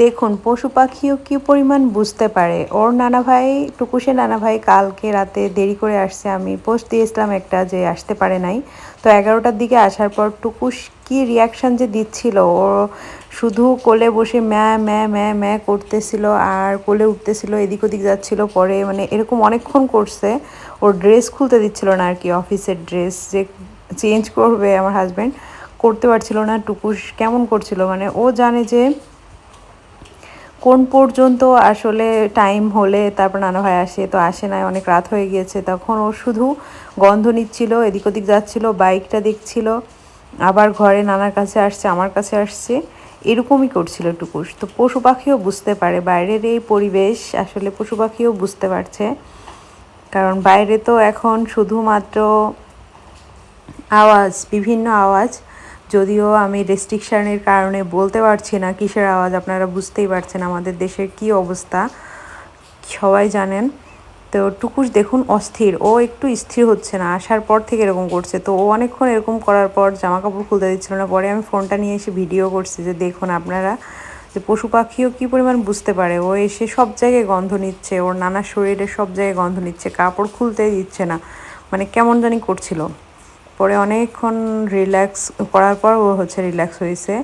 দেখুন, পশু পাখিও কি পরিমাণ বুঝতে পারে? ওর নানা ভাই টুকুসের নানা ভাই কালকে রাতে দেরি করে আসছে। আমি পোস্ট দিয়েছিলাম একটা যে আসতে পারে নাই। তো এগারোটার দিকে আসার পর টুকুস কি রিয়াকশান যে দিচ্ছিল? ও শুধু কোলে বসে ম্যা ম্যা ম্যা ম্যা করতেছিল আর কোলে উঠতেছিল, এদিক ওদিক যাচ্ছিল, পরে মানে এরকম অনেকক্ষণ করছে। ওর ড্রেস খুলতে দিচ্ছিল না আর কি অফিসের ড্রেস যে চেঞ্জ করবে আমার হাজব্যান্ড করতে পারছিল না। টুকুস কেমন করছিল? মানে ও জানে যে কোন পর্যন্ত আসলে টাইম হলে তারপর নানা ভাই আসে তো আসে না, অনেক রাত হয়ে গিয়েছে, তখন ও শুধু গন্ধ নিচ্ছিল, এদিক ওদিক যাচ্ছিল, বাইকটা দেখছিল, আবার ঘরে নানার কাছে আসছে, আমার কাছে আসছে, এরকমই করছিল টুকুস। তো পশু পাখিও বুঝতে পারে, বাইরের এই পরিবেশ আসলে পশু পাখিও বুঝতে পারছে, কারণ বাইরে তো এখন শুধুমাত্র আওয়াজ, বিভিন্ন আওয়াজ যদিও আমি রেস্ট্রিকশানের কারণে বলতে পারছি না কিসের আওয়াজ, আপনারা বুঝতেই পারছেন আমাদের দেশের কি অবস্থা। সবাই জানেন। তো টুকুস দেখুন অস্থির, ও একটু স্থির হচ্ছে না, আসার পর থেকে এরকম করছে। তো ও অনেকক্ষণ এরকম করার পর জামা কাপড় খুলতে দিচ্ছিল না, পরে আমি ফোনটা নিয়ে এসে ভিডিও করছি যে দেখুন আপনারা যে পশু পাখিও কী পরিমাণ বুঝতে পারে? ও এসে সব জায়গায় গন্ধ নিচ্ছে, ওর নানা শরীরে সব জায়গায় গন্ধ নিচ্ছে, কাপড় খুলতে দিচ্ছে না। মানে কেমন জানি করছিল। পরে অনেকক্ষণ রিল্যাক্স করার পর ও হচ্ছে রিল্যাক্স হয়েছে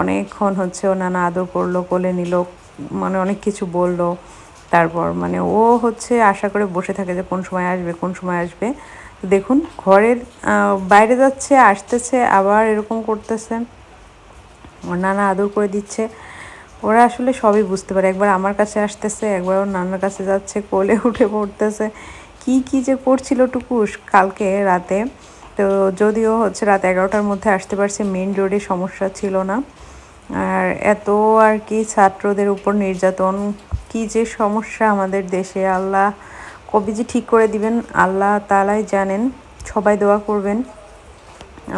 অনেকক্ষণ হচ্ছে ও নানা আদর করল, কোলে নিল মানে অনেক কিছু বলল। তারপর মানে ও হচ্ছে আশা করে বসে থাকে যে কোন সময় আসবে, কোন সময় আসবে। দেখুন, ঘরের বাইরে যাচ্ছে, আসতেছে, আবার এরকম করতেছে। নানা আদর করে দিচ্ছে। ওরা আসলে সবই বুঝতে পারে। একবার আমার কাছে আসতেছে, একবার ওর নানার কাছে যাচ্ছে, কোলে উঠে পড়তেছে। কি কি যে করছিল টুকুস কালকে রাতে। তো যদিও হচ্ছে রাত এগারোটার মধ্যে আসতে পারছে মেন রোডে সমস্যা ছিল না। আর এত আর কি ছাত্রদের উপর নির্যাতন, কি যে সমস্যা আমাদের দেশে। আল্লাহ কবি যে ঠিক করে দিবেন, আল্লাহ তালাই জানেন, সবাই দোয়া করবেন।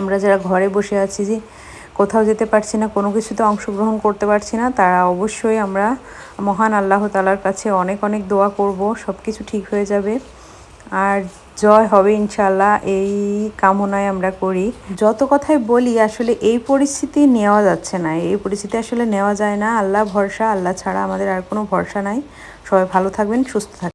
আমরা যারা ঘরে বসে আছি যে কোথাও যেতে পারছি না, কোনো কিছুতে অংশগ্রহণ করতে পারছি না, তারা অবশ্যই আমরা মহান আল্লাহ তালার কাছে অনেক অনেক দোয়া করব সব কিছু ঠিক হয়ে যাবে। আর জয় হবে ইনশাল্লাহ এই কামনায় আমরা করি। যত কথাই বলি, আসলে এই পরিস্থিতি নেওয়া যাচ্ছে না। এই পরিস্থিতি আসলে নেওয়া যায় না। আল্লাহ ভরসা, আল্লাহ ছাড়া আমাদের আর কোনো ভরসা নাই। সবাই ভালো থাকবেন, সুস্থ থাকবেন।